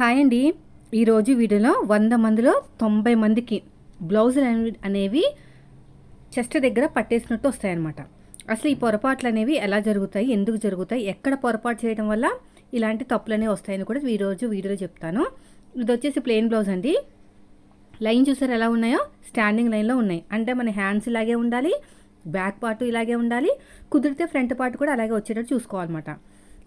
Hi అండి. ఈరోజు వీడియోలో వంద మందిలో తొంభై మందికి బ్లౌజులు అనేవి- అనేవి చెస్ట్ దగ్గర పట్టేసినట్టు వస్తాయన్నమాట. అసలు ఈ పొరపాట్లు అనేవి ఎలా జరుగుతాయి ఎందుకు జరుగుతాయి ఎక్కడ పొరపాటు చేయడం వల్ల ఇలాంటి తప్పులు అనేవి వస్తాయని కూడా ఈరోజు వీడియోలో చెప్తాను. ఇది వచ్చేసి ప్లెయిన్ బ్లౌజ్ అండి. లైన్ చూసారు ఎలా ఉన్నాయో? స్టాండింగ్ లైన్లో ఉన్నాయి. అంటే మన హ్యాండ్స్ ఇలాగే ఉండాలి బ్యాక్ పార్ట్ ఇలాగే ఉండాలి కుదిరితే ఫ్రంట్ పార్ట్ కూడా అలాగే వచ్చేటట్టు చూసుకోవాలన్నమాట.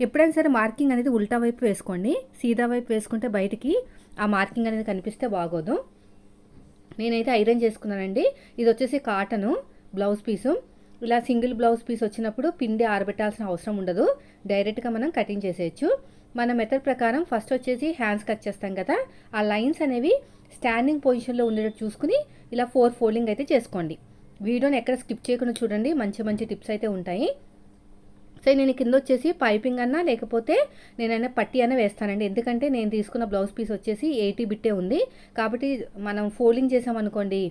ఎప్పుడైనా సరే మార్కింగ్ అనేది ఉల్టా వైపు వేసుకోండి. సీదా వైపు వేసుకుంటే బయటికి ఆ మార్కింగ్ అనేది కనిపిస్తే బాగోదు. నేనైతే ఐరన్ చేసుకున్నానండి. ఇది వచ్చేసి కాటను బ్లౌజ్ పీసు. ఇలా సింగిల్ బ్లౌజ్ పీస్ వచ్చినప్పుడు పిండి ఆరబెట్టాల్సిన అవసరం ఉండదు. డైరెక్ట్గా మనం కటింగ్ చేసేయచ్చు. మన మెథడ్ ప్రకారం ఫస్ట్ వచ్చేసి హ్యాండ్స్ కట్ చేస్తాం కదా. ఆ లైన్స్ అనేవి స్టాండింగ్ పొజిషన్లో ఉండేటట్టు చూసుకుని ఇలా ఫోర్ ఫోల్డింగ్ అయితే చేసుకోండి. వీడియోని ఎక్కడ స్కిప్ చేయకుండా చూడండి. మంచి మంచి టిప్స్ అయితే ఉంటాయి. సో నేను కింద వచ్చేసి పైపింగ్ అన్నా లేకపోతే నేనైనా పట్టి అయినా వేస్తానండి. ఎందుకంటే నేను తీసుకున్న బ్లౌజ్ పీస్ వచ్చేసి ఎయిటీ బిట్టే ఉంది. కాబట్టి మనం ఫోల్డింగ్ చేసామనుకోండి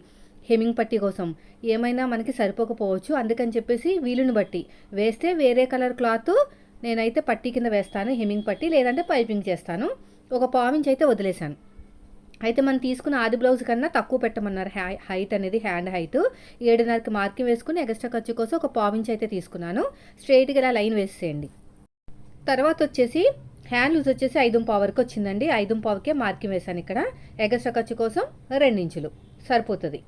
హెమింగ్ పట్టి కోసం. ఏమైనా మనకి సరిపోకపోవచ్చు. అందుకని చెప్పేసి వీలుని బట్టి వేస్తే వేరే కలర్ క్లాత్ నేనైతే పట్టి కింద వేస్తాను హెమింగ్ పట్టి లేదంటే పైపింగ్ చేస్తాను. ఒక పావించి అయితే వదిలేశాను. అయితే మనం తీసుకున్న ఆది బ్లౌజ్ కన్నా తక్కువ పెట్టమన్నారు హై హైట్ అనేది హ్యాండ్ హైట్ ఏడున్నరకి మార్కింగ్ వేసుకుని ఎక్స్ట్రా ఖర్చు కోసం ఒక పావించి అయితే తీసుకున్నాను. స్ట్రైట్గా ఇలా లైన్ వేసేయండి. తర్వాత వచ్చేసి హ్యాండ్ లూజ్ వచ్చేసి ఐదు పావు వరకు వచ్చిందండి. ఐదు పావుకే మార్కింగ్ వేసాను ఇక్కడ. ఎగస్ట్రా ఖర్చు కోసం రెండించులు సరిపోతుంది.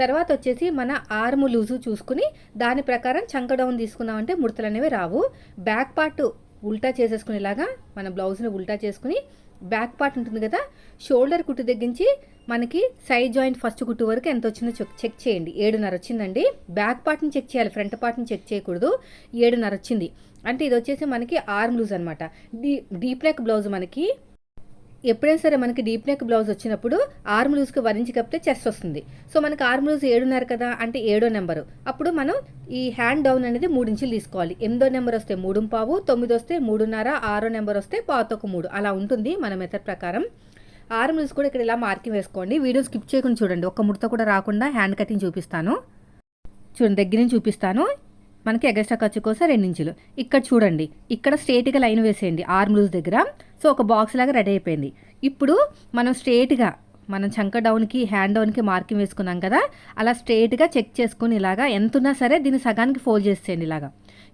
తర్వాత వచ్చేసి మన ఆర్మ్ లూజు చూసుకుని దాని ప్రకారం చంక డౌన్ తీసుకున్నామంటే ముడతలు అనేవి రావు. బ్యాక్ పార్ట్ ఉల్టా చేసేసుకునేలాగా మన బ్లౌజ్ని ఉల్టా చేసుకుని బ్యాక్ పార్ట్ ఉంటుంది కదా షోల్డర్ కుట్టు దగ్గరించి మనకి సైడ్ జాయింట్ ఫస్ట్ కుట్టు వరకు ఎంత వచ్చిందో చెక్ చెక్ చేయండి. ఏడున్నర వచ్చిందండి. బ్యాక్ పార్ట్ని చెక్ చేయాలి ఫ్రంట్ పార్ట్ని చెక్ చేయకూడదు. ఏడున్నర వచ్చింది. అంటే ఇది వచ్చేసి మనకి ఆర్మ్ లూజ్ అనమాట డీ డీప్ నెక్ బ్లౌజ్ మనకి ఎప్పుడైనా సరే మనకి డీప్ నెక్ బ్లౌజ్ వచ్చినప్పుడు ఆర్మ్ లూజ్కి వరించి కప్పితే చెస్ట్ వస్తుంది. సో మనకి ఆర్మ్ లూజ్ ఏడున్నర కదా అంటే ఏడో నెంబరు. అప్పుడు మనం ఈ హ్యాండ్ డౌన్ అనేది మూడు ఇంచులు తీసుకోవాలి. ఎనిమిదో నెంబర్ వస్తే మూడు పావు తొమ్మిది వస్తే మూడున్నర ఆరో నెంబర్ వస్తే పాతొక మూడు. అలా ఉంటుంది మన మెథడ్ ప్రకారం. ఆర్మ్ లూజ్ కూడా ఇక్కడ ఇలా మార్కింగ్ వేసుకోండి. వీడియో స్కిప్ చేయకుండా చూడండి. ఒక ముడత కూడా రాకుండా హ్యాండ్ కటింగ్ చూపిస్తాను. చూడండి దగ్గర నుంచి చూపిస్తాను. మనకి ఎగస్ట్రా ఖర్చు కోసం రెండించులు ఇక్కడ చూడండి. ఇక్కడ స్ట్రేట్గా లైన్ వేసేయండి ఆర్మ్ లూజ్ దగ్గర. సో ఒక బాక్స్ లాగా రెడీ అయిపోయింది. ఇప్పుడు మనం స్ట్రేట్గా మనం చంక డౌన్కి హ్యాండ్ డౌన్కి మార్కింగ్ వేసుకున్నాం కదా అలా స్ట్రేట్గా చెక్ చేసుకుని ఇలాగా ఎంత ఉన్నా సరే దీన్ని సగానికి ఫోల్డ్ చేసేయండి ఇలాగా.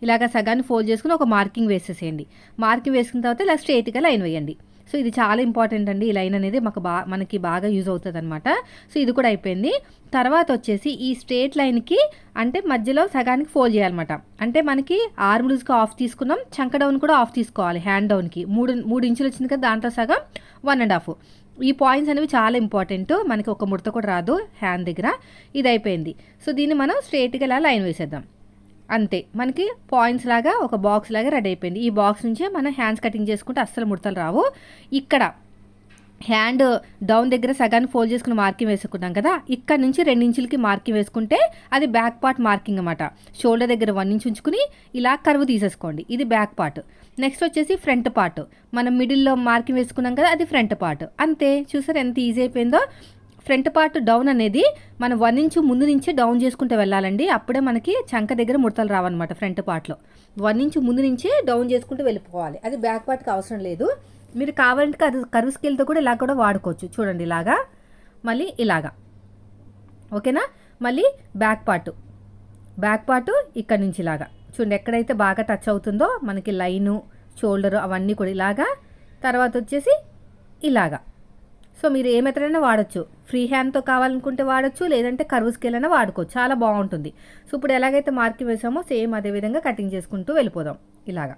ఇలాగా సగాన్ని ఫోల్డ్ చేసుకుని ఒక మార్కింగ్ వేసేసేయండి. మార్కింగ్ వేసుకున్న తర్వాత ఇలా స్ట్రేట్గా లైన్ వేయండి. సో ఇది చాలా ఇంపార్టెంట్ అండి. ఈ లైన్ అనేది మాకు బా మనకి బాగా యూజ్ అవుతుంది అనమాట సో ఇది కూడా అయిపోయింది. తర్వాత వచ్చేసి ఈ స్ట్రేట్ లైన్కి అంటే మధ్యలో సగానికి ఫోల్డ్ చేయాలన్నమాట. అంటే మనకి ఆర్మ్ లూజ్కి ఆఫ్ తీసుకున్నాం. చంక డౌన్ కూడా ఆఫ్ తీసుకోవాలి హ్యాండ్ డౌన్కి మూడు మూడు ఇంచులు వచ్చింది కదా దాంట్లో సగం వన్ అండ్ హాఫ్. ఈ పాయింట్స్ అనేవి చాలా ఇంపార్టెంట్. మనకి ఒక ముడత కూడా రాదు హ్యాండ్ దగ్గర. ఇది అయిపోయింది. సో దీన్ని మనం స్ట్రేట్గా ఇలా లైన్ వేసేద్దాం. అంతే. మనకి పాయింట్స్ లాగా ఒక బాక్స్ లాగా రెడీ అయిపోయింది. ఈ బాక్స్ నుంచే మనం హ్యాండ్స్ కటింగ్ చేసుకుంటే అస్సలు ముడతలు రావు. ఇక్కడ హ్యాండ్ డౌన్ దగ్గర సగాన్ని ఫోల్డ్ చేసుకుని మార్కింగ్ వేసుకున్నాం కదా ఇక్కడ నుంచి రెండించులకి మార్కింగ్ వేసుకుంటే అది బ్యాక్ పార్ట్ మార్కింగ్ అనమాట షోల్డర్ దగ్గర వన్ ఇంచ్ ఉంచుకుని ఇలా కరువు తీసేసుకోండి. ఇది బ్యాక్ పార్ట్. నెక్స్ట్ వచ్చేసి ఫ్రంట్ పార్ట్. మనం మిడిల్లో మార్కింగ్ వేసుకున్నాం కదా అది ఫ్రంట్ పార్ట్. అంతే. చూసారు ఎంత ఈజీ అయిపోయిందో? ఫ్రంట్ పార్ట్ డౌన్ అనేది మనం వన్ ఇంచు ముందు నుంచే డౌన్ చేసుకుంటూ వెళ్ళాలండి. అప్పుడే మనకి చంక దగ్గర ముడతలు రావన్నమాట ఫ్రంట్ పార్ట్లో. వన్ ఇంచు ముందు నుంచే డౌన్ చేసుకుంటూ వెళ్ళిపోవాలి. అది బ్యాక్ పార్ట్కి అవసరం లేదు. మీరు కావాలంటే అది కరువు స్కేల్తో కూడా ఇలా కూడా వాడుకోవచ్చు. చూడండి ఇలాగా మళ్ళీ ఇలాగా. ఓకేనా? మళ్ళీ బ్యాక్ పార్ట్ బ్యాక్ పార్ట్ ఇక్కడ నుంచి ఇలాగా. చూడండి ఎక్కడైతే బాగా టచ్ అవుతుందో మనకి లైను షోల్డర్ అవన్నీ కూడా ఇలాగా. తర్వాత వచ్చేసి ఇలాగా. సో మీరు ఏ మెథడ్ అయినా వాడచ్చు. ఫ్రీ హ్యాండ్తో కావాలనుకుంటే వాడచ్చు లేదంటే కర్వ్ స్కేల్ అయినా వాడుకోవచ్చు. చాలా బాగుంటుంది. సో ఇప్పుడు ఎలాగైతే మార్కింగ్ వేసామో సేమ్ అదే విధంగా కటింగ్ చేసుకుంటూ వెళ్ళిపోదాం. ఇలాగా.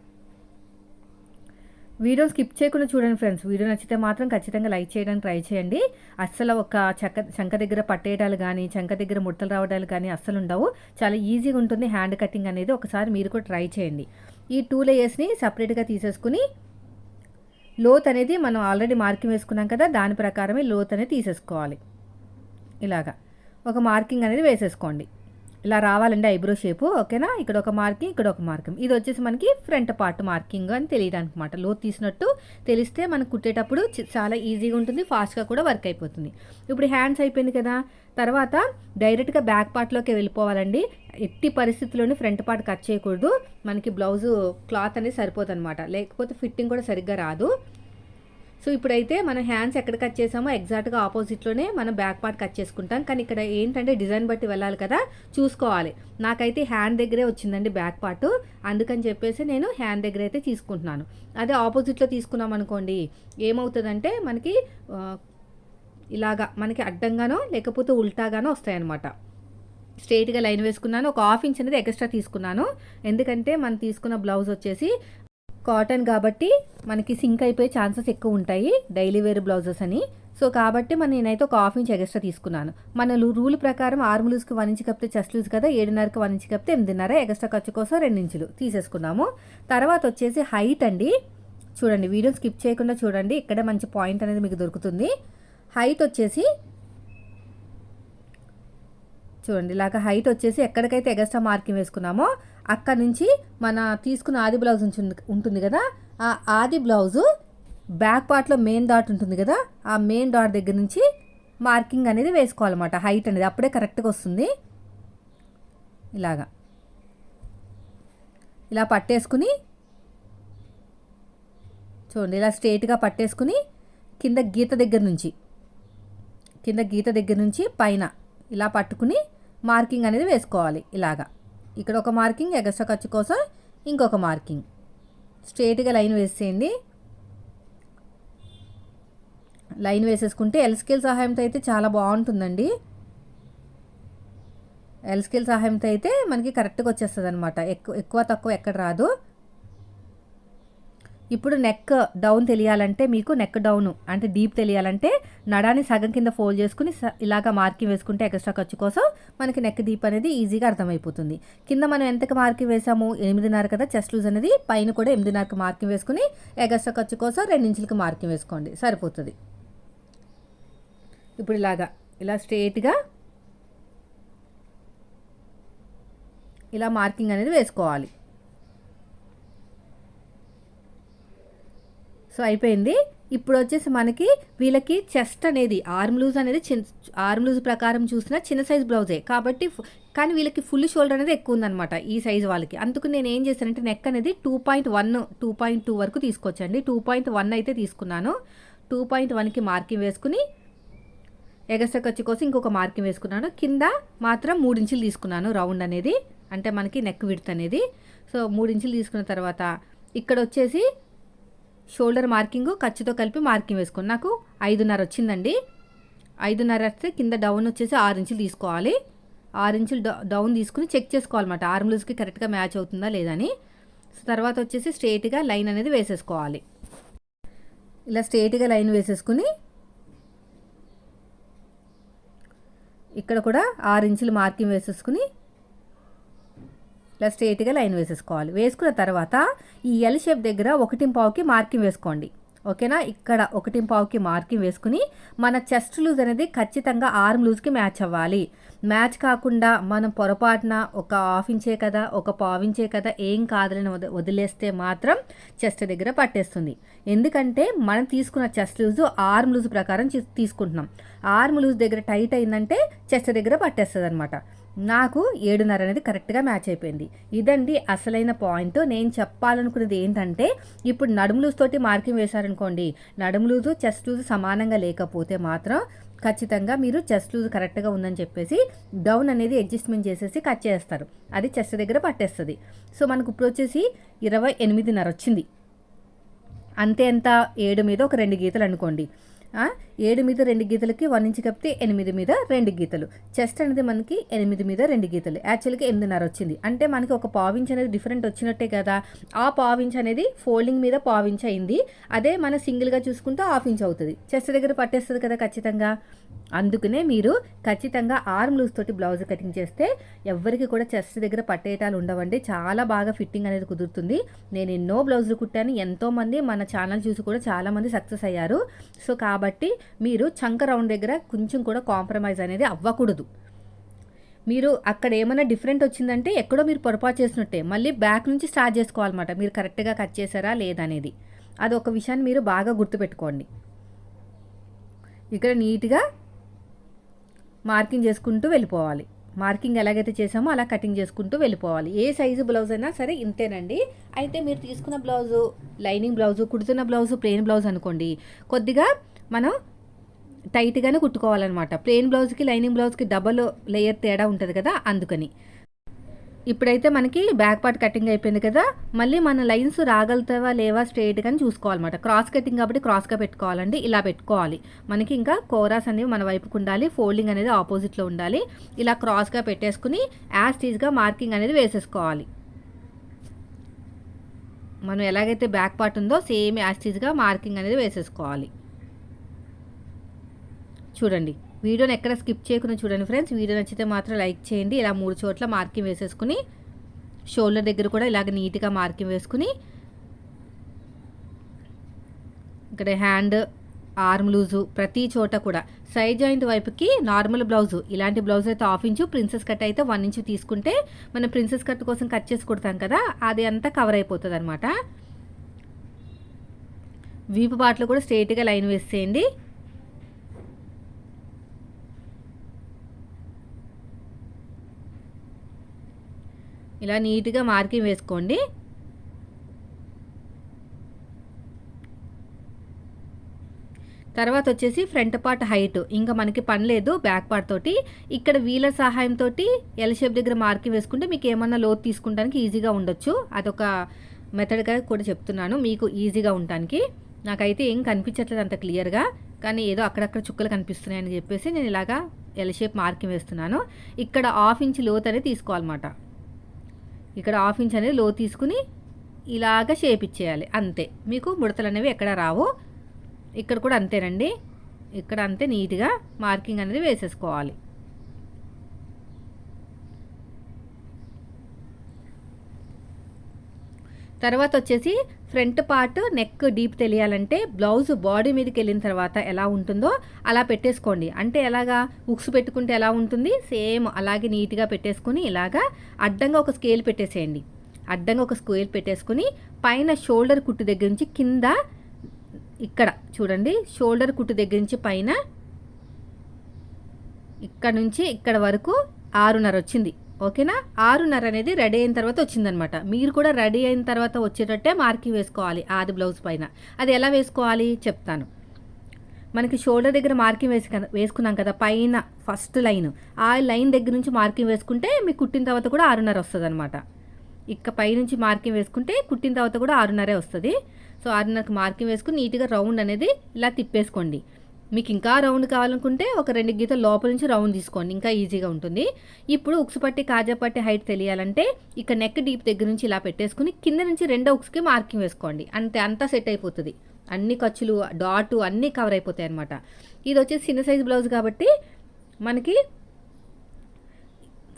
వీడియో స్కిప్ చేయకుండా చూడండి ఫ్రెండ్స్ వీడియో నచ్చితే మాత్రం ఖచ్చితంగా లైక్ చేయడానికి ట్రై చేయండి. అస్సలు ఒక చక్క చంక దగ్గర పట్టేయడాలు కానీ చంక దగ్గర ముడతలు రావడాలు కానీ అస్సలు ఉండవు. చాలా ఈజీగా ఉంటుంది. హ్యాండ్ కటింగ్ అనేది ఒకసారి మీరు కూడా ట్రై చేయండి. ఈ టూ లేయర్స్ని సపరేట్గా తీసేసుకుని లోత్ అనేది మనం ఆల్రెడీ మార్కింగ్ వేసుకున్నాం కదా దాని ప్రకారమే లోత్ అనేది తీసేసుకోవాలి. ఇలాగా. ఒక మార్కింగ్ అనేది వేసేసుకోండి. ఇలా రావాలండి ఐబ్రో షేపు ఓకేనా? ఇక్కడ ఒక మార్కింగ్ ఇక్కడ ఒక మార్కింగ్. ఇది వచ్చేసి మనకి ఫ్రంట్ పార్ట్ మార్కింగ్ అని తెలియడానికి అనమాట లోతు తీసినట్టు తెలిస్తే మనకు కుట్టేటప్పుడు చాలా ఈజీగా ఉంటుంది ఫాస్ట్గా కూడా వర్క్ అయిపోతుంది. ఇప్పుడు హ్యాండ్స్ అయిపోయింది కదా? తర్వాత డైరెక్ట్గా బ్యాక్ పార్ట్లోకి వెళ్ళిపోవాలండి. ఎట్టి పరిస్థితుల్లోనూ ఫ్రంట్ పార్ట్ కట్ చేయకూడదు. మనకి బ్లౌజు క్లాత్ అనేది సరిపోతుంది అనమాట లేకపోతే ఫిట్టింగ్ కూడా సరిగ్గా రాదు. సో ఇప్పుడైతే మన హ్యాండ్స్ ఎక్కడ కట్ చేసామో ఎగ్జాక్ట్గా ఆపోజిట్లోనే మనం బ్యాక్ పార్ట్ కట్ చేసుకుంటాం. కానీ ఇక్కడ ఏంటంటే డిజైన్ బట్టి వెళ్ళాలి కదా చూసుకోవాలి. నాకైతే హ్యాండ్ దగ్గరే వచ్చిందండి బ్యాక్ పార్ట్. అందుకని చెప్పేసి నేను హ్యాండ్ దగ్గర అయితే తీసుకుంటున్నాను. అదే ఆపోజిట్లో తీసుకున్నాం అనుకోండి ఏమవుతుందంటే మనకి ఇలాగా మనకి అడ్డంగానో లేకపోతే ఉల్టాగానో వస్తాయన్నమాట. స్ట్రైట్గా లైన్ వేసుకున్నాను. ఒక హాఫ్ ఇంచ్ అనేది ఎక్స్ట్రా తీసుకున్నాను. ఎందుకంటే మనం తీసుకున్న బ్లౌజ్ వచ్చేసి కాటన్ కాబట్టి మనకి సింక్ అయిపోయే ఛాన్సెస్ ఎక్కువ ఉంటాయి డైలీ వేర్ బ్లౌజెస్ అని. సో కాబట్టి మన నేనైతే ఒక హాఫ్ ఇంచ్ ఎక్స్ట్రా తీసుకున్నాను. మన రూల్ ప్రకారం ఆర్మ్ లూజ్కి వన్ ఇంచ్ కప్తే చెస్ట్ లూజ్ కదా ఏడున్నరకి వన్ ఇంచ్ కప్తే ఎనిమిదిన్నర ఎక్స్ట్రా ఖర్చు కోసం రెండు ఇంచులు తీసేసుకున్నాము. తర్వాత వచ్చేసి హైట్ అండి. చూడండి వీడియో స్కిప్ చేయకుండా చూడండి ఇక్కడ మంచి పాయింట్ అనేది మీకు దొరుకుతుంది. హైట్ వచ్చేసి చూడండి ఇలాగ హైట్ వచ్చేసి ఎక్కడికైతే ఎగస్ట్రా మార్కింగ్ వేసుకున్నామో అక్కడి నుంచి మన తీసుకున్న ఆది బ్లౌజ్ ఉంటుంది ఉంటుంది కదా? ఆ ఆది బ్లౌజు బ్యాక్ పార్ట్లో మెయిన్ డాట్ ఉంటుంది కదా? ఆ మెయిన్ డాట్ దగ్గర నుంచి మార్కింగ్ అనేది వేసుకోవాలన్నమాట. హైట్ అనేది అప్పుడే కరెక్ట్గా వస్తుంది. ఇలాగా. ఇలా పట్టేసుకుని చూడండి ఇలా స్ట్రైట్గా పట్టేసుకుని కింద గీత దగ్గర నుంచి కింద గీత దగ్గర నుంచి పైన ఇలా పట్టుకుని మార్కింగ్ అనేది వేసుకోవాలి ఇలాగా. ఇక్కడ ఒక మార్కింగ్ ఎగస్ట్రా ఖర్చు కోసం ఇంకొక మార్కింగ్. స్ట్రేట్గా లైన్ వేసేయండి. లైన్ వేసేసుకుంటే ఎల్ స్కేల్ సహాయంతో అయితే చాలా బాగుంటుందండి. ఎల్ స్కేల్ సహాయంతో అయితే మనకి కరెక్ట్గా వచ్చేస్తుంది అనమాట ఎక్కువ ఎక్కువ తక్కువ ఎక్కడ రాదు. ఇప్పుడు నెక్ డౌన్ తెలియాలంటే మీకు నెక్ డౌన్ అంటే డీప్ తెలియాలంటే నడాన్ని సగం కింద ఫోల్డ్ చేసుకుని స- ఇలాగా మార్కింగ్ వేసుకుంటే ఎక్స్ట్రా ఖర్చు కోసం మనకి నెక్ డీప్ అనేది ఈజీగా అర్థమైపోతుంది. కింద మనం ఎంతకు మార్కింగ్ వేసాము ఎనిమిదిన్నర కదా చెస్ట్ లూజ్ అనేది పైన కూడా ఎనిమిదిన్నరకు మార్కింగ్ వేసుకుని ఎక్స్ట్రా ఖర్చు కోసం రెండించులకు మార్కింగ్ వేసుకోండి. సరిపోతుంది. ఇప్పుడు ఇలాగా ఇలా స్ట్రేట్గా ఇలా మార్కింగ్ అనేది వేసుకోవాలి. సో అయిపోయింది. ఇప్పుడు వచ్చేసి మనకి వీళ్ళకి చెస్ట్ అనేది ఆర్మ్ లూజ్ అనేది చిన్న ఆర్మ్ లూజ్ ప్రకారం చూసినా చిన్న సైజ్ బ్లౌజే కాబట్టి కానీ వీళ్ళకి ఫుల్ షోల్డర్ అనేది ఎక్కువ ఉందన్నమాట ఈ సైజ్ వాళ్ళకి. అందుకు నేను ఏం చేశానంటే నెక్ అనేది two point one two point two వరకు తీసుకొచ్చండి. టూ పాయింట్ వన్ అయితే తీసుకున్నాను. టూ పాయింట్ వన్కి మార్కింగ్ వేసుకుని ఎగస్ట్రా ఖర్చు కోసం ఇంకొక మార్కింగ్ వేసుకున్నాను. కింద మాత్రం మూడు ఇంచులు తీసుకున్నాను రౌండ్ అనేది. అంటే మనకి నెక్ విడ్త్ అనేది. సో మూడు ఇంచులు తీసుకున్న తర్వాత ఇక్కడ వచ్చేసి షోల్డర్ మార్కింగ్ ఖర్చుతో కలిపి మార్కింగ్ వేసుకుని నాకు ఐదున్నర వచ్చిందండి. ఐదున్నర వస్తే కింద డౌన్ వచ్చేసి ఆరు ఇంచులు తీసుకోవాలి. ఆరు ఇంచులు డౌన్ తీసుకుని చెక్ చేసుకోవాలన్నమాట. ఆర్మ్ లూజ్కి కరెక్ట్గా మ్యాచ్ అవుతుందా లేదని సో తర్వాత వచ్చేసి స్ట్రేట్గా లైన్ అనేది వేసేసుకోవాలి. ఇలా స్ట్రేట్గా లైన్ వేసేసుకుని ఇక్కడ కూడా ఆరు ఇంచులు మార్కింగ్ వేసేసుకుని ఇలా స్ట్రేట్గా లైన్ వేసేసుకోవాలి. వేసుకున్న తర్వాత ఈ ఎల్ షేప్ దగ్గర ఒకటి పావుకి మార్కింగ్ వేసుకోండి. ఓకేనా? ఇక్కడ ఒకటి పావుకి మార్కింగ్ వేసుకుని మన చెస్ట్ లూజ్ అనేది ఖచ్చితంగా ఆర్మ్ లూజ్కి మ్యాచ్ అవ్వాలి. మ్యాచ్ కాకుండా మనం పొరపాటున ఒక హాఫ్ ఇంచే కదా ఒక పావించే కదా ఏం కాదులని వద వదిలేస్తే మాత్రం చెస్ట్ దగ్గర పట్టేస్తుంది. ఎందుకంటే మనం తీసుకున్న చెస్ట్ లూజ్ ఆర్మ్ లూజ్ ప్రకారం తీసుకుంటున్నాం. ఆర్మ్ లూజ్ దగ్గర టైట్ అయిందంటే చెస్ట్ దగ్గర పట్టేస్తుంది అనమాట నాకు ఏడున్నర అనేది కరెక్ట్గా మ్యాచ్ అయిపోయింది. ఇదండి అసలైన పాయింట్. నేను చెప్పాలనుకున్నది ఏంటంటే ఇప్పుడు నడుము లూజ్ తోటి మార్కింగ్ వేశారనుకోండి నడుము లూజు చెస్ట్ లూజు సమానంగా లేకపోతే మాత్రం ఖచ్చితంగా మీరు చెస్ట్ లూజ్ కరెక్ట్గా ఉందని చెప్పేసి డౌన్ అనేది అడ్జస్ట్మెంట్ చేసేసి కట్ చేస్తారు. అది చెస్ట్ దగ్గర పట్టేస్తుంది. సో మనకు ఇప్పుడు వచ్చేసి ఇరవై ఎనిమిదిన్నర వచ్చింది. అంతే ఎంత ఏడు మీద ఒక రెండు గీతలు అనుకోండి. ఏడు మీద రెండు గీతలకి వన్ ఇంచ్ కప్పితే ఎనిమిది మీద రెండు గీతలు. చెస్ట్ అనేది మనకి ఎనిమిది మీద రెండు గీతలు. యాక్చువల్గా ఎనిమిదిన్నర వచ్చింది. అంటే మనకి ఒక పావించ్ అనేది డిఫరెంట్ వచ్చినట్టే కదా. ఆ పావించ్ అనేది ఫోల్డింగ్ మీద పావించ్ అయింది. అదే మన సింగిల్గా చూసుకుంటే హాఫ్ ఇంచ్ అవుతుంది. చెస్ట్ దగ్గర పట్టేస్తుంది కదా ఖచ్చితంగా. అందుకనే మీరు ఖచ్చితంగా ఆర్మ్ లూస్ తోటి బ్లౌజ్ కటింగ్ చేస్తే ఎవ్వరికి కూడా చెస్ట్ దగ్గర పట్టేయటాలు ఉండవండి. చాలా బాగా ఫిట్టింగ్ అనేది కుదురుతుంది. నేను ఎన్నో బ్లౌజులు కుట్టాను. ఎంతోమంది మన ఛానల్ చూసి కూడా చాలామంది సక్సెస్ అయ్యారు. సో కాబట్టి మీరు చంక రౌండ్ దగ్గర కొంచెం కూడా కాంప్రమైజ్ అనేది అవ్వకూడదు. మీరు అక్కడ ఏమైనా డిఫరెంట్ వచ్చిందంటే ఎక్కడో మీరు పొరపాటు చేసినట్టే. మళ్ళీ బ్యాక్ నుంచి స్టార్ట్ చేసుకోవాలన్నమాట. మీరు కరెక్ట్గా కట్ చేశారా లేదనేది అది ఒక విషయాన్ని మీరు బాగా గుర్తుపెట్టుకోండి. ఇక్కడ నీట్గా మార్కింగ్ చేసుకుంటూ వెళ్ళిపోవాలి. మార్కింగ్ ఎలాగైతే చేసామో అలా కటింగ్ చేసుకుంటూ వెళ్ళిపోవాలి. ఏ సైజు బ్లౌజ్ అయినా సరే ఇంతేనండి. అయితే మీరు తీసుకున్న బ్లౌజు లైనింగ్ బ్లౌజు కుడుతున్న బ్లౌజు ప్లెయిన్ బ్లౌజ్ అనుకోండి. కొద్దిగా మనం టైట్గానే కుట్టుకోవాలన్నమాట. ప్లెయిన్ బ్లౌజ్కి లైనింగ్ బ్లౌజ్కి డబల్ లేయర్ తేడా ఉంటుంది కదా అందుకని. ఇప్పుడైతే మనకి బ్యాక్ పార్ట్ కటింగ్ అయిపోయింది కదా మళ్ళీ మన లైన్స్ రాగలుగుతావా లేవా స్ట్రైట్గా అని చూసుకోవాలన్నమాట. క్రాస్ కటింగ్ కాబట్టి క్రాస్గా పెట్టుకోవాలండి ఇలా పెట్టుకోవాలి. మనకి ఇంకా కోరాస్ అనేవి మన వైపుకు ఉండాలి ఫోల్డింగ్ అనేది ఆపోజిట్లో ఉండాలి. ఇలా క్రాస్గా పెట్టేసుకుని యాజ్ టీజ్గా మార్కింగ్ అనేది వేసేసుకోవాలి. మనం ఎలాగైతే బ్యాక్ పార్ట్ ఉందో సేమ్ యాజ్ టీజ్గా మార్కింగ్ అనేది వేసేసుకోవాలి. చూడండి. వీడియోని ఎక్కడ స్కిప్ చేయకుండా చూడండి ఫ్రెండ్స్. వీడియో నచ్చితే మాత్రం లైక్ చేయండి. ఇలా మూడు చోట్ల మార్కింగ్ వేసేసుకుని షోల్డర్ దగ్గర కూడా ఇలాగ నీట్గా మార్కింగ్ వేసుకుని ఇక్కడ హ్యాండ్ ఆర్మ్ లూజు ప్రతి చోట కూడా. సైడ్ జాయింట్ వైపుకి నార్మల్ బ్లౌజు. ఇలాంటి బ్లౌజ్ అయితే హాఫ్ ఇంచు ప్రిన్సెస్ కట్ అయితే వన్ ఇంచు తీసుకుంటే మనం ప్రిన్సెస్ కట్ కోసం కట్ చేసి కుడతాం కదా అది అంతా కవర్ అయిపోతుంది అనమాట వీపు పాటలు కూడా స్ట్రైట్గా లైన్ వేసేయండి. ఇలా నీట్గా మార్కింగ్ వేసుకోండి. తర్వాత వచ్చేసి ఫ్రంట్ పార్ట్ హైట్. ఇంకా మనకి పని లేదు బ్యాక్ పార్ట్ తోటి. ఇక్కడ వీలర్ సహాయంతో ఎల్ షేప్ దగ్గర మార్కింగ్ వేసుకుంటే మీకు ఏమన్నా లోతు తీసుకుంటానికి ఈజీగా ఉండొచ్చు. అదొక మెథడ్గా కూడా చెప్తున్నాను. మీకు ఈజీగా ఉండటానికి. నాకైతే ఏం కనిపించట్లేదు అంత క్లియర్గా. కానీ ఏదో అక్కడక్కడ చుక్కలు కనిపిస్తున్నాయని చెప్పేసి నేను ఇలాగా ఎల్ షేప్ మార్కింగ్ వేస్తున్నాను. ఇక్కడ హాఫ్ ఇంచ్ లోత్ అనేది తీసుకోవాలన్నమాట. ఇక్కడ హాఫ్ ఇంచ్ అనేది లో తీసుకుని ఇలాగ షేప్ ఇచ్చేయాలి అంతే. మీకు ముడతలు అనేవి ఎక్కడ రావు. ఇక్కడ కూడా అంతేనండి. ఇక్కడ అంతే నీట్గా మార్కింగ్ అనేది వేసేసుకోవాలి. తర్వాత వచ్చేసి ఫ్రంట్ పార్ట్ నెక్ డీప్ తెలియాలంటే బ్లౌజ్ బాడీ మీదకి వెళ్ళిన తర్వాత ఎలా ఉంటుందో అలా పెట్టేసుకోండి. అంటే ఎలాగా ఉక్స్ పెట్టుకుంటే ఎలా ఉంటుంది? సేమ్ అలాగే నీట్గా పెట్టేసుకుని ఇలాగా అడ్డంగా ఒక స్కేల్ పెట్టేసేయండి. అడ్డంగా ఒక స్కేల్ పెట్టేసుకుని పైన షోల్డర్ కుట్టు దగ్గర నుంచి కింద ఇక్కడ చూడండి షోల్డర్ కుట్టు దగ్గర నుంచి పైన ఇక్కడ నుంచి ఇక్కడ వరకు ఆరున్నర వచ్చింది. ఓకేనా? ఆరున్నర అనేది రెడీ అయిన తర్వాత వచ్చిందనమాట. మీరు కూడా రెడీ అయిన తర్వాత వచ్చేటట్టే మార్కింగ్ వేసుకోవాలి ఆది బ్లౌజ్ పైన. అది ఎలా వేసుకోవాలి? చెప్తాను. మనకి షోల్డర్ దగ్గర మార్కింగ్ వేసి వేసుకున్నాం కదా పైన ఫస్ట్ లైన్. ఆ లైన్ దగ్గర నుంచి మార్కింగ్ వేసుకుంటే మీకు కుట్టిన తర్వాత కూడా ఆరున్నర వస్తుంది అనమాట ఇక పైనుంచి మార్కింగ్ వేసుకుంటే కుట్టిన తర్వాత కూడా ఆరున్నరే వస్తుంది. సో ఆరున్నరకు మార్కింగ్ వేసుకుని నీట్గా రౌండ్ అనేది ఇలా తిప్పేసుకోండి. మీకు ఇంకా రౌండ్ కావాలనుకుంటే ఒక రెండు గీతలు లోపల నుంచి రౌండ్ తీసుకోండి. ఇంకా ఈజీగా ఉంటుంది. ఇప్పుడు ఉక్స్ పట్టి కాజా పట్టి హైట్ తెలియాలంటే ఇక నెక్ డీప్ దగ్గర నుంచి ఇలా పెట్టేసుకుని కింద నుంచి రెండో ఉక్స్కి మార్కింగ్ వేసుకోండి. అంతే అంతా సెట్ అయిపోతుంది. అన్ని ఖర్చులు డాటు అన్నీ కవర్ అయిపోతాయి అనమాట ఇది వచ్చేసి చిన్న సైజ్ బ్లౌజ్ కాబట్టి మనకి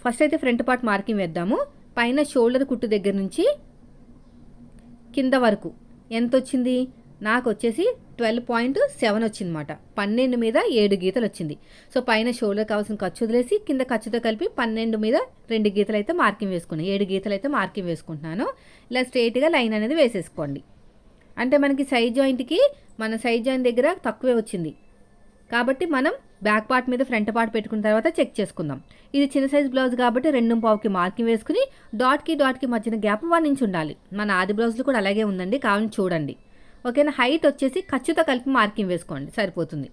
ఫస్ట్ అయితే ఫ్రంట్ పార్ట్ మార్కింగ్ వేద్దాము. పైన షోల్డర్ కుట్టు దగ్గర నుంచి కింద వరకు. ఎంత వచ్చింది నాకు వచ్చేసి ట్వెల్వ్ పాయింట్ సెవెన్ వచ్చిందన్నమాట. పన్నెండు మీద ఏడు గీతలు వచ్చింది సో పైన షోల్డర్ కావాల్సిన ఖర్చు వదిలేసి కింద ఖర్చుతో కలిపి పన్నెండు మీద రెండు గీతలు అయితే మార్కింగ్ వేసుకున్నాను ఏడు గీతలు అయితే మార్కింగ్ వేసుకుంటున్నాను. ఇలా స్ట్రైట్గా లైన్ అనేది వేసేసుకోండి. అంటే మనకి సైడ్ జాయింట్కి మన సైడ్ జాయింట్ దగ్గర తక్కువే వచ్చింది. కాబట్టి మనం బ్యాక్ పార్ట్ మీద ఫ్రంట్ పార్ట్ పెట్టుకున్న తర్వాత చెక్ చేసుకుందాం. ఇది చిన్న సైజ్ బ్లౌజ్ కాబట్టి రెండు పావుకి మార్కింగ్ వేసుకుని డాట్కి డాట్కి మధ్యన గ్యాప్ వన్ ఇంచ్ ఉండాలి. మన ఆది బ్లౌజ్లు కూడా అలాగే ఉందండి. కావాలని చూడండి. ఓకేనా? హైట్ వచ్చేసి ఖర్చుతో కలిపి మార్కింగ్ వేసుకోండి. సరిపోతుంది.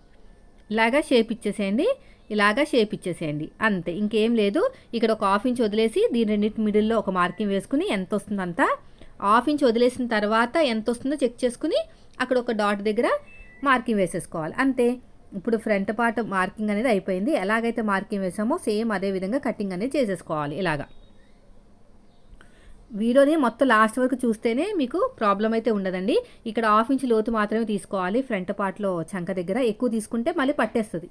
ఇలాగా షేప్ ఇచ్చేసేయండి. ఇలాగా షేప్ ఇచ్చేసేయండి. అంతే. ఇంకేం లేదు. ఇక్కడ ఒక హాఫ్ ఇంచ్ వదిలేసి దీని రెండింటి మిడిల్లో ఒక మార్కింగ్ వేసుకుని ఎంత వస్తుందంతా? హాఫ్ ఇంచ్ వదిలేసిన తర్వాత ఎంత వస్తుందో చెక్ చేసుకుని అక్కడ ఒక డాట్ దగ్గర మార్కింగ్ వేసేసుకోవాలి. అంతే. ఇప్పుడు ఫ్రంట్ పార్ట్ మార్కింగ్ అనేది అయిపోయింది. ఎలాగైతే మార్కింగ్ వేసామో సేమ్ అదే విధంగా కటింగ్ అనేది చేసేసుకోవాలి. ఇలాగా. వీడియోని మొత్తం లాస్ట్ వరకు చూస్తేనే మీకు ప్రాబ్లం అయితే ఉండదండి. ఇక్కడ హాఫ్ ఇంచ్ లోతు మాత్రమే తీసుకోవాలి. ఫ్రంట్ పార్ట్లో చంక దగ్గర ఎక్కువ తీసుకుంటే మళ్ళీ పట్టేస్తుంది.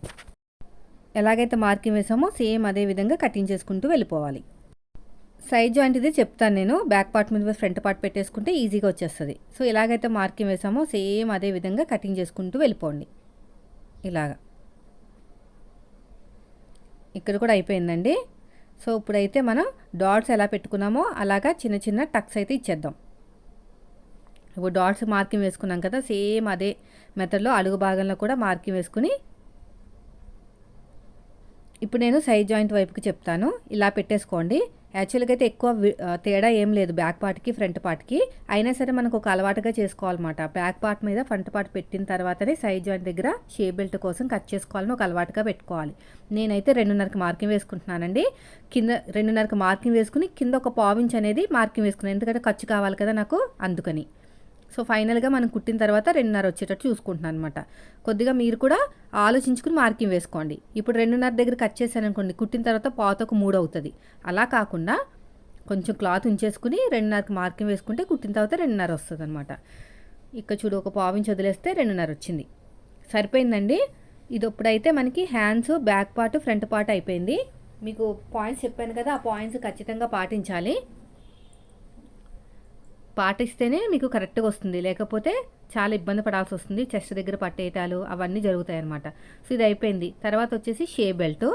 ఎలాగైతే మార్కింగ్ వేసామో సేమ్ అదే విధంగా కటింగ్ చేసుకుంటూ వెళ్ళిపోవాలి. సైడ్ జాయింట్ ఇది చెప్తాను నేను. బ్యాక్ పార్ట్ మీద ఫ్రంట్ పార్ట్ పెట్టేసుకుంటే ఈజీగా వచ్చేస్తుంది. సో ఎలాగైతే మార్కింగ్ వేసామో సేమ్ అదే విధంగా కటింగ్ చేసుకుంటూ వెళ్ళిపోండి. ఇలాగా. ఇక్కడ కూడా అయిపోయిందండి. సో ఇప్పుడైతే మనం డాట్స్ ఎలా పెట్టుకున్నామో అలాగా చిన్న చిన్న టక్స్ అయితే ఇచ్చేద్దాం. ఇప్పుడు డాట్స్ మార్కింగ్ వేసుకున్నాం కదా సేమ్ అదే మెథడ్లో అడుగు భాగంలో కూడా మార్కింగ్ వేసుకుని ఇప్పుడు నేను సైడ్ జాయింట్ వైపుకి చెప్తాను. ఇలా పెట్టేసుకోండి. యాక్చువల్గా అయితే ఎక్కువ తేడా ఏం లేదు బ్యాక్ పార్ట్కి ఫ్రంట్ పార్ట్కి. అయినా సరే మనకు ఒక అలవాటుగా చేసుకోవాలన్నమాట. బ్యాక్ పార్ట్ మీద ఫ్రంట్ పార్ట్ పెట్టిన తర్వాతనే సైడ్ జాయింట్ దగ్గర షేప్ బెల్ట్ కోసం కట్ చేసుకోవాలని ఒక అలవాటుగా పెట్టుకోవాలి. నేనైతే రెండున్నరకి మార్కింగ్ వేసుకుంటున్నానండి. కింద రెండున్నరకి మార్కింగ్ వేసుకుని కింద ఒక పావించ్ అనేది మార్కింగ్ వేసుకున్నాను. ఎందుకంటే ఖర్చు కావాలి కదా నాకు అందుకని. సో ఫైనల్గా మనం కుట్టిన తర్వాత రెండున్నర వచ్చేటట్టు చూసుకుంటున్నాను అనమాట కొద్దిగా మీరు కూడా ఆలోచించుకుని మార్కింగ్ వేసుకోండి. ఇప్పుడు రెండున్నర దగ్గర కట్ చేశాను అనుకోండి కుట్టిన తర్వాత పాతకు మూడు అవుతుంది. అలా కాకుండా కొంచెం క్లాత్ ఉంచేసుకుని రెండున్నరకి మార్కింగ్ వేసుకుంటే కుట్టిన తర్వాత రెండున్నర వస్తుంది అనమాట ఇక్కడ చూడు ఒక పావించి వదిలేస్తే రెండున్నర వచ్చింది. సరిపోయిందండి? ఇది ఇప్పుడైతే మనకి hands back part front part అయిపోయింది. మీకు పాయింట్స్ చెప్పాను కదా ఆ పాయింట్స్ ఖచ్చితంగా పాటించాలి. పాటిస్తేనే మీకు కరెక్ట్గా వస్తుంది. లేకపోతే చాలా ఇబ్బంది పడాల్సి వస్తుంది. చెస్ట్ దగ్గర పట్టేయటాలు అవన్నీ జరుగుతాయి అనమాట సో ఇది అయిపోయింది. తర్వాత వచ్చేసి షే బెల్ట్.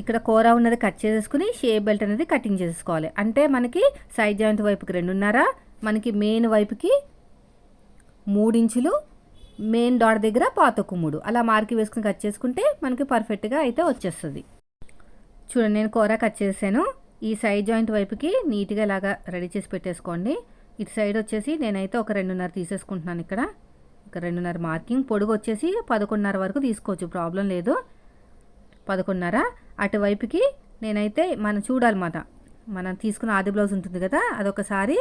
ఇక్కడ కూర ఉన్నది కట్ చేసేసుకుని షే బెల్ట్ అనేది కటింగ్ చేసేసుకోవాలి అంటే మనకి సైడ్ జాయింట్ వైపుకి రెండున్నర మనకి మెయిన్ వైపుకి మూడించులు మెయిన్ డాట్ దగ్గర పాతొక్కు మూడు. అలా మార్కి వేసుకుని కట్ చేసుకుంటే మనకి పర్ఫెక్ట్గా అయితే వచ్చేస్తుంది. చూడండి నేను కూర కట్ చేసాను ఈ సైడ్ జాయింట్ వైపుకి నీట్గా ఇలాగా రెడీ చేసి పెట్టేసుకోండి. ఇటు సైడ్ వచ్చేసి నేనైతే ఒక రెండున్నర తీసేసుకుంటున్నాను ఇక్కడ. ఒక రెండున్నర మార్కింగ్. పొడుగు వచ్చేసి పదకొండున్నర వరకు తీసుకోవచ్చు. ప్రాబ్లం లేదు. పదకొండున్నర. అటువైపుకి నేనైతే మనం చూడాలన్నమాట. మనం తీసుకున్న ఆది బ్లౌజ్ ఉంటుంది కదా అదొకసారి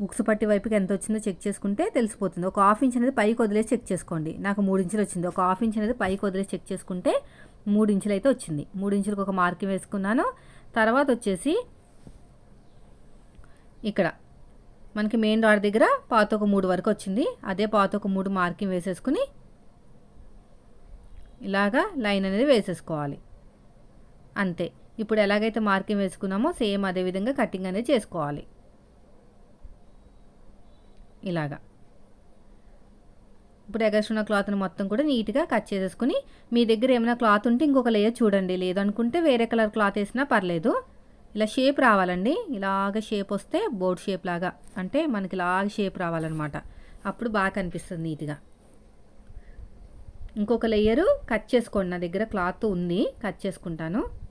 బుక్స్ పట్టి వైపుకి ఎంత వచ్చిందో చెక్ చేసుకుంటే తెలిసిపోతుంది. ఒక హాఫ్ ఇంచ్ అనేది పైకి వదిలేసి చెక్ చేసుకోండి. నాకు మూడు ఇంచులు వచ్చింది. ఒక హాఫ్ ఇంచ్ అనేది పైకి వదిలేసి చెక్ చేసుకుంటే మూడు ఇంచులు అయితే వచ్చింది. మూడు ఇంచులకు ఒక మార్కింగ్ వేసుకున్నాను. తర్వాత వచ్చేసి ఇక్కడ. మనకి మెయిన్ రాడ్ దగ్గర పాత ఒక మూడు వరకు వచ్చింది అదే పాత ఒక మూడు మార్కింగ్ వేసేసుకుని ఇలాగా లైన్ అనేది వేసేసుకోవాలి. అంతే. ఇప్పుడు ఎలాగైతే మార్కింగ్ వేసుకున్నామో సేమ్ అదే విధంగా కటింగ్ అనేది చేసుకోవాలి. ఇలాగా. ఇప్పుడు ఎగస్ట్రున్న క్లాత్ని మొత్తం కూడా నీట్గా కట్ చేసేసుకుని మీ దగ్గర ఏమైనా క్లాత్ ఉంటే ఇంకొక లేయర్ చూడండి. లేదనుకుంటే వేరే కలర్ క్లాత్ వేసినా పర్లేదు. ఇలా షేప్ రావాలండి. ఇలాగ షేప్ వస్తే బోర్డ్ షేప్ లాగా. అంటే మనకి ఇలాగ షేప్ రావాలన్నమాట. అప్పుడు బాగా కనిపిస్తుంది నీట్గా. ఇంకొక లేయరు కట్ చేసుకోండి. నా దగ్గర క్లాత్ ఉంది. కట్ చేసుకుంటాను.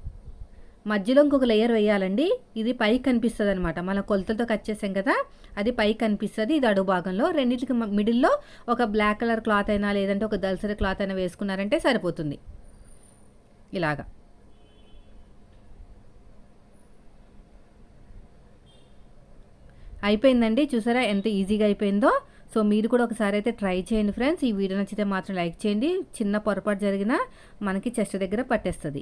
మధ్యలో ఇంకొక లేయర్ వేయాలండి. ఇది పైకి కనిపిస్తుంది అనమాట మన కొలతలతో కట్ చేసాం కదా అది పైకి కనిపిస్తుంది. ఇది అడుగు భాగంలో. రెండింటికి మిడిల్లో ఒక బ్లాక్ కలర్ క్లాత్ అయినా లేదంటే ఒక దల్సరి క్లాత్ అయినా వేసుకున్నారంటే సరిపోతుంది. ఇలాగా. అయిపోయిందండి. చూసారా ఎంత ఈజీగా అయిపోయిందో. సో మీరు కూడా ఒకసారి అయితే ట్రై చేయండి ఫ్రెండ్స్ ఈ వీడియో నచ్చితే మాత్రం లైక్ చేయండి. చిన్న పొరపాటు జరిగినా మనకి చెస్ట్ దగ్గర పట్టేస్తుంది.